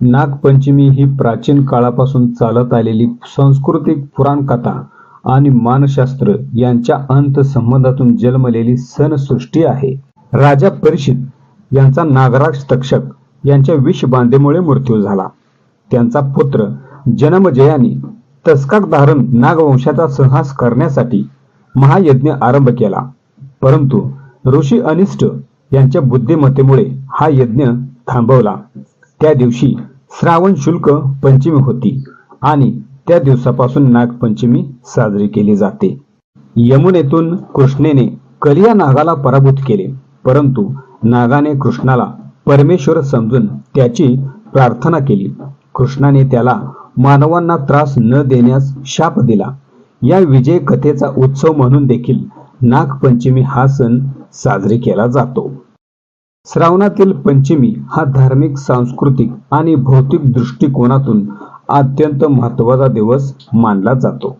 नागपंचमी ही प्राचीन काळापासून चालत आलेली सांस्कृतिक पुराणकथा आणि मानशास्त्र यांच्या अंतसंबंधातून जन्मलेली सणसृष्टी आहे. राजा परीक्षित यांचा नागराज तक्षक यांच्या विषबाधेमुळे मृत्यू झाला. त्यांचा पुत्र जनमजयाने तस्काक धारण नागवंशाचा संहास करण्यासाठी महायज्ञ आरंभ केला. परंतु ऋषी अनिष्ट यांच्या बुद्धिमत्तेमुळे हा यज्ञ थांबवला. त्या दिवशी श्रावण शुल्क पंचमी होती आणि त्या दिवसापासून नागपंचमी साजरी केली जाते. यमुनेतून कृष्णेने कलिया नागाला पराभूत केले परंतु नागाने कृष्णाला परमेश्वर समजून त्याची प्रार्थना केली. कृष्णाने त्याला मानवांना त्रास न देण्यास शाप दिला. या विजय कथेचा उत्सव म्हणून देखील नागपंचमी हा सण साजरी केला जातो. श्रावणातील पंचमी हा धार्मिक सांस्कृतिक आणि भौतिक दृष्टिकोनातून अत्यंत महत्त्वाचा दिवस मानला जातो.